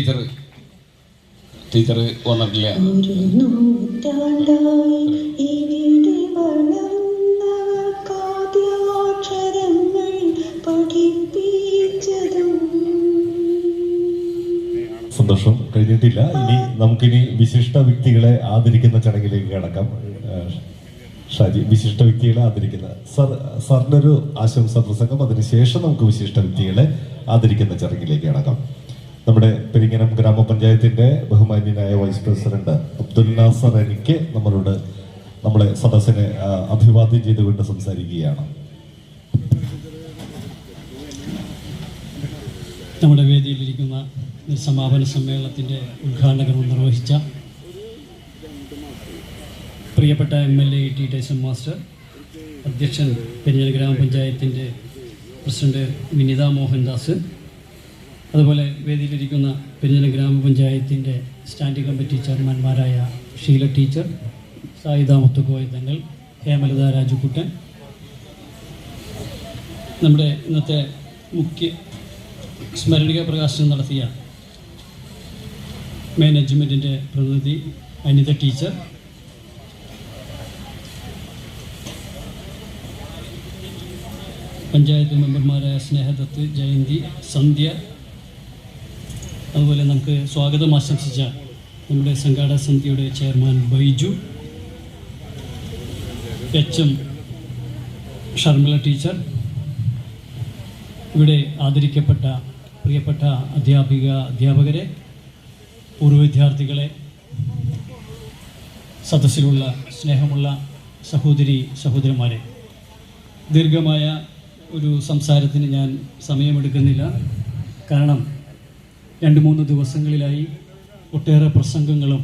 Teacher. Teacher വന്നിട്ടില്ല. സന്തോഷം. കഴിഞ്ഞിട്ടില്ല. ഇനി നമുക്കിനി വിശിഷ്ട വ്യക്തികളെ ആദരിക്കുന്ന ചടങ്ങിലേക്ക് കടക്കാം. ഷാജി വിശിഷ്ട വ്യക്തികളെ ആദരിക്കുന്ന സർ സാറിനൊരു ആശംസ പ്രസംഗം. അതിനുശേഷം നമുക്ക് വിശിഷ്ട വ്യക്തികളെ ആദരിക്കുന്ന ചടങ്ങിലേക്ക് കടക്കാം. നമ്മുടെ പെരിങ്ങനം ഗ്രാമപഞ്ചായത്തിന്റെ ബഹുമാന്യനായ വൈസ് പ്രസിഡന്റ് അബ്ദുൽ നാസർ എനിക്ക് നമ്മളോട് നമ്മളെ സദസ്സിനെ അഭിവാദ്യം ചെയ്തുകൊണ്ട് സംസാരിക്കുകയാണ്. നമ്മുടെ വേദിയിലിരിക്കുന്ന സമാപന സമ്മേളനത്തിന്റെ ഉദ്ഘാടനം നിർവഹിച്ച പ്രിയപ്പെട്ട M L A T Tyson master അധ്യക്ഷൻ പെരിഞ്ഞൽ ഗ്രാമപഞ്ചായത്തിന്റെ പ്രസിഡന്റ് വിനിത മോഹൻദാസ് അതുപോലെ വേദിയിലിരിക്കുന്ന പെരിഞ്ഞല ഗ്രാമപഞ്ചായത്തിന്റെ സ്റ്റാൻഡിംഗ് കമ്മിറ്റി ചെയർമാൻമാരായ ഷീല ടീച്ചർ സായിദ മുത്തുക്കോയ തങ്ങൾ ഹേമലത രാജുക്കുട്ടൻ. നമ്മുടെ ഇന്നത്തെ മുഖ്യ സ്മരണിക പ്രകാശനം നടത്തിയ മാനേജ്മെന്റിന്റെ പ്രതിനിധി അനിത ടീച്ചർ. പഞ്ചായത്ത് മെമ്പർമാരായ സ്നേഹദത്ത് ജയന്തി സന്ധ്യ അതുപോലെ നമുക്ക് സ്വാഗതം ആശംസിച്ച നമ്മുടെ സംഘാടക സമിതിയുടെ chairman Baiju H M Sharmila teacher ഇവിടെ ആദരിക്കപ്പെട്ട പ്രിയപ്പെട്ട അധ്യാപിക അധ്യാപകരെ പൂർവ വിദ്യാർത്ഥികളെ സദസ്സിലുള്ള സ്നേഹമുള്ള സഹോദരി സഹോദരന്മാരെ. ദീർഘമായ ഒരു സംസാരത്തിന് ഞാൻ സമയമെടുക്കുന്നില്ല. കാരണം രണ്ട് മൂന്ന് ദിവസങ്ങളിലായി ഒട്ടേറെ പ്രസംഗങ്ങളും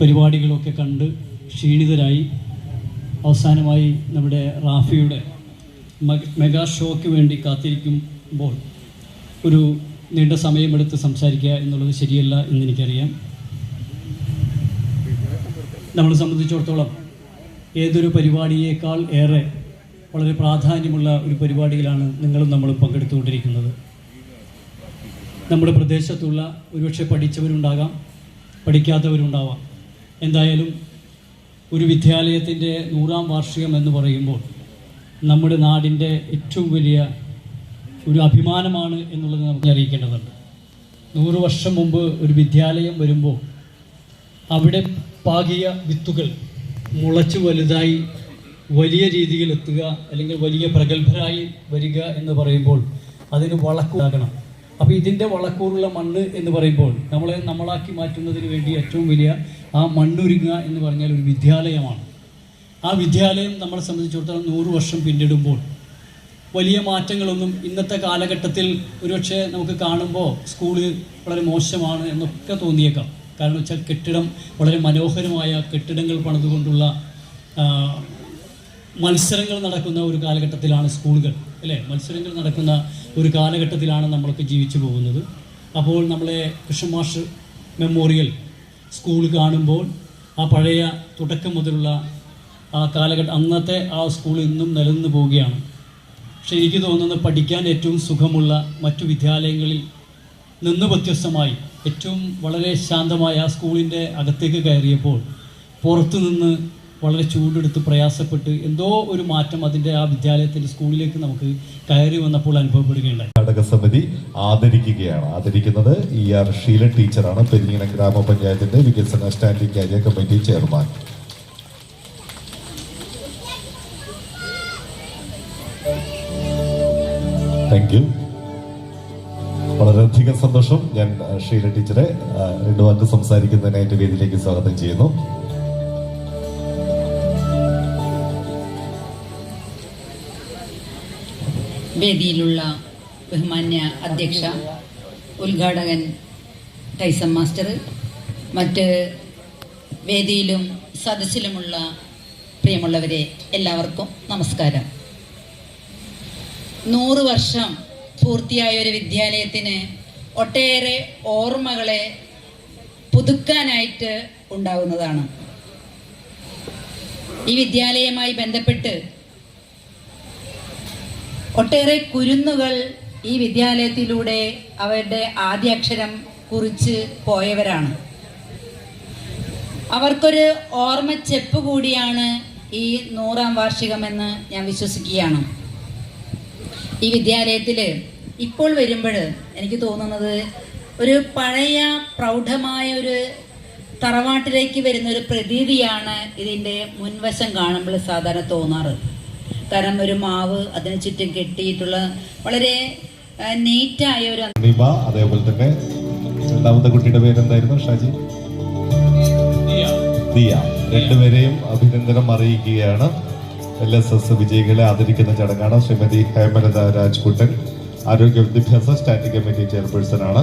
പരിപാടികളൊക്കെ കണ്ട് ക്ഷീണിതരായി. അവസാനമായി നമ്മുടെ റാഫിയുടെ മെഗാ ഷോയ്ക്ക് വേണ്ടി കാത്തിരിക്കുമ്പോൾ ഒരു നീണ്ട സമയമെടുത്ത് സംസാരിക്കുക എന്നുള്ളത് ശരിയല്ല എന്ന് എന്നെനിക്കറിയാം നമ്മളെ സംബന്ധിച്ചിടത്തോളം ഏതൊരു പരിപാടിയേക്കാൾ ഏറെ വളരെ പ്രാധാന്യമുള്ള ഒരു പരിപാടിയിലാണ് നിങ്ങളും നമ്മളും പങ്കെടുത്തുകൊണ്ടിരിക്കുന്നത്. നമ്മുടെ പ്രദേശത്തുള്ള ഒരുപക്ഷെ പഠിച്ചവരുണ്ടാകാം പഠിക്കാത്തവരുണ്ടാവാം. എന്തായാലും ഒരു വിദ്യാലയത്തിന്റെ നൂറാം വാർഷികം എന്ന് പറയുമ്പോൾ നമ്മുടെ നാടിന്റെ ഏറ്റവും വലിയ ഒരു അഭിമാനമാണ് എന്നുള്ളത് നമുക്ക് അറിയിക്കേണ്ടതുണ്ട്. നൂറ് വർഷം മുമ്പ് ഒരു വിദ്യാലയം വരുമ്പോൾ അവിടെ പാകിയ വിത്തുകൾ മുളച്ച് വലുതായി വലിയ രീതിയിൽ എത്തുക അല്ലെങ്കിൽ വലിയ പ്രഗത്ഭരായി വരിക എന്ന് പറയുമ്പോൾ അതിന് വളക്കൂടാകണം അപ്പോൾ ഇതിന്റെ വളക്കൂറുള്ള മണ്ണ് എന്ന് പറയുമ്പോൾ നമ്മളെ നമ്മളാക്കി മാറ്റുന്നതിന് വേണ്ടി ഏറ്റവും വലിയ ആ മണ്ണൊരുങ്ങുക എന്ന് പറഞ്ഞാൽ ഒരു വിദ്യാലയമാണ്. ആ വിദ്യാലയം നമ്മളെ സംബന്ധിച്ചിടത്തോളം നൂറ് വർഷം പിന്നിടുമ്പോൾ വലിയ മാറ്റങ്ങളൊന്നും ഇന്നത്തെ കാലഘട്ടത്തിൽ ഒരുപക്ഷെ നമുക്ക് കാണുമ്പോൾ സ്കൂൾ വളരെ മോശമാണ് എന്നൊക്കെ തോന്നിയേക്കാം. കാരണം വെച്ചാൽ കെട്ടിടം വളരെ മനോഹരമായ കെട്ടിടങ്ങൾ പണിതുകൊണ്ടുള്ള മത്സരങ്ങൾ നടക്കുന്ന ഒരു കാലഘട്ടത്തിലാണ് സ്കൂളുകൾ അല്ലേ? മത്സരങ്ങൾ നടക്കുന്ന ഒരു കാലഘട്ടത്തിലാണ് നമ്മളൊക്കെ ജീവിച്ചു പോകുന്നത്. അപ്പോൾ നമ്മളെ കൃഷ്ണമാഷ് മെമ്മോറിയൽ സ്കൂൾ കാണുമ്പോൾ ആ പഴയ തുടക്കം മുതലുള്ള ആ കാലഘട്ടം അന്നത്തെ ആ സ്കൂൾ ഇന്നും നിലനിന്ന് പോവുകയാണ്. പക്ഷെ എനിക്ക് തോന്നുന്നത് പഠിക്കാൻ ഏറ്റവും സുഖമുള്ള മറ്റു വിദ്യാലയങ്ങളിൽ നിന്ന് വ്യത്യസ്തമായി ഏറ്റവും വളരെ ശാന്തമായ ആ സ്കൂളിന്റെ അകത്തേക്ക് കയറിയപ്പോൾ പുറത്തു നിന്ന് വളരെ ചൂടെടുത്ത് പ്രയാസപ്പെട്ട് എന്തോ ഒരു മാറ്റം അതിന്റെ ആ വിദ്യാലയത്തിന്റെ സ്കൂളിലേക്ക് നമുക്ക് കയറി വന്നപ്പോൾ അനുഭവപ്പെടുകയുണ്ടായി. ഘടക സമിതി ആദരിക്കുകയാണ്. ആദരിക്കുന്നത് ഇ ആർ ഷീല ടീച്ചറാണ്. പെരിങ്ങന ഗ്രാമപഞ്ചായത്തിന്റെ വികസന standing area committee chairman. Thank you വളരെയധികം സന്തോഷം. ഞാൻ ഷീല ടീച്ചറെ രണ്ടു വാക്ക് സംസാരിക്കുന്നതിനായിട്ട് വേദിയിലേക്ക് സ്വാഗതം ചെയ്യുന്നു. വേദിയിലുള്ള ബഹുമാന്യ അധ്യക്ഷ ഉദ്ഘാടകൻ ടൈസൺ മാസ്റ്റർ മറ്റ് വേദിയിലും സദസ്സിലുമുള്ള പ്രിയമുള്ളവരെ എല്ലാവർക്കും നമസ്കാരം. നൂറ് വർഷം പൂർത്തിയായ ഒരു വിദ്യാലയത്തിന് ഒട്ടേറെ ഓർമ്മകളെ പുതുക്കാനായിട്ട് ഉണ്ടാകുന്നതാണ് ഈ വിദ്യാലയമായി ബന്ധപ്പെട്ട് ഒട്ടേറെ കുരുന്നുകൾ ഈ വിദ്യാലയത്തിലൂടെ അവരുടെ ആദ്യാക്ഷരം കുറിച്ച് പോയവരാണ്. അവർക്കൊരു ഓർമ്മച്ചെപ്പ് കൂടിയാണ് ഈ നൂറാം വാർഷികമെന്ന് ഞാൻ വിശ്വസിക്കുകയാണ്. ഈ വിദ്യാലയത്തിൽ ഇപ്പോൾ വരുമ്പോൾ എനിക്ക് തോന്നുന്നത് ഒരു പഴയ പ്രൗഢമായ ഒരു തറവാട്ടിലേക്ക് വരുന്ന ഒരു പ്രതീതിയാണ് ഇതിന്റെ മുൻവശം കാണുമ്പോൾ സാധാരണ തോന്നാറ്. കാരണം ഒരു മാവ് അതിന് ചുറ്റും കെട്ടിയിട്ടുള്ള വളരെ നീറ്റായ ഒരു അതേപോലെ തന്നെ രണ്ടാമത്തെ കുട്ടിയുടെ പേരെന്തായിരുന്നു ഷാജി? ദിയ. രണ്ടുപേരെയും അഭിനന്ദനം അറിയിക്കുകയാണ്. എൽ എസ് എസ് വിജയികളെ ആദരിക്കുന്ന ചടങ്ങാണ് ശ്രീമതി ഹേമലത രാജ്കുട്ടൻ ആരോഗ്യ വിദ്യാഭ്യാസ സ്റ്റാൻഡിംഗ് കമ്മിറ്റി ചെയർപേഴ്സൺ ആണ്.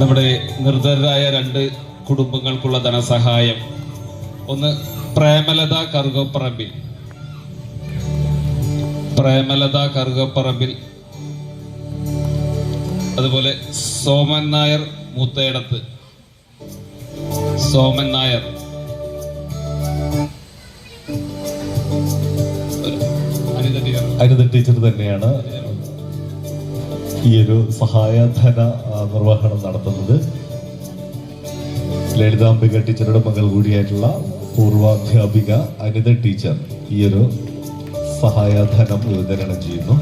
നമ്മുടെ നിർധരായ രണ്ട് കുടുംബങ്ങൾക്കുള്ള ധനസഹായം. ഒന്ന് പ്രേമലത കറുകപ്പറമ്പിൽ. പ്രേമലത കറുകപ്പറമ്പിൽ. അതുപോലെ സോമൻ നായർ മൂത്തേടത്ത്. സോമൻ നായർ. അനിത ടീച്ചർ. തന്നെയാണ്. ഈ ഒരു സഹായധന നിർവഹണം നടത്തുന്നത്. ലളിതാംബിക ടീച്ചറുടെ മകൾ കൂടിയായിട്ടുള്ള പൂർവാധ്യാപിക അനിത ടീച്ചർ ഈ ഒരു സഹായധനം വിതരണം ചെയ്യുന്നു.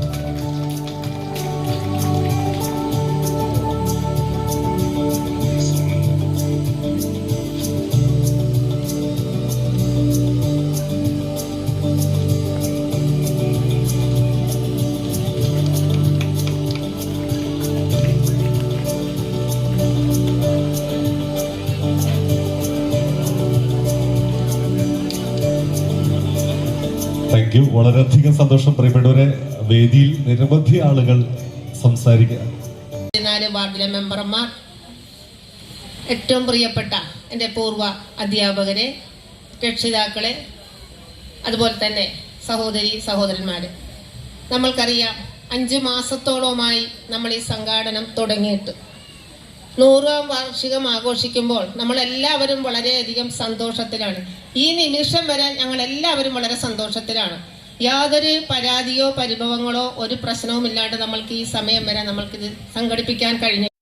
താങ്ക് യു വളരെയധികം സന്തോഷം. പ്രിയപ്പെട്ടവരെ വേദിയിൽ നിരവധി ആളുകൾ സംസാരിക്കുക വാർഡിലെ മെമ്പർമാർ ഏറ്റവും പ്രിയപ്പെട്ട എന്റെ പൂർവ അധ്യാപകരെ രക്ഷിതാക്കളെ അതുപോലെ തന്നെ സഹോദരി സഹോദരന്മാരെ. നമ്മൾക്കറിയാം അഞ്ച് മാസത്തോളമായി നമ്മൾ ഈ സംഘാടനം തുടങ്ങിയിട്ട്. നൂറാം വാർഷികം ആഘോഷിക്കുമ്പോൾ നമ്മളെല്ലാവരും വളരെയധികം സന്തോഷത്തിലാണ്. ഈ നിമിഷം വരെ ഞങ്ങൾ എല്ലാവരും വളരെ സന്തോഷത്തിലാണ്. യാതൊരു പരാതിയോ പരിഭവങ്ങളോ ഒരു പ്രശ്നവും ഇല്ലാണ്ട് നമ്മൾക്ക് ഈ സമയം വരെ നമ്മൾക്കിത് സംഘടിപ്പിക്കാൻ കഴിഞ്ഞു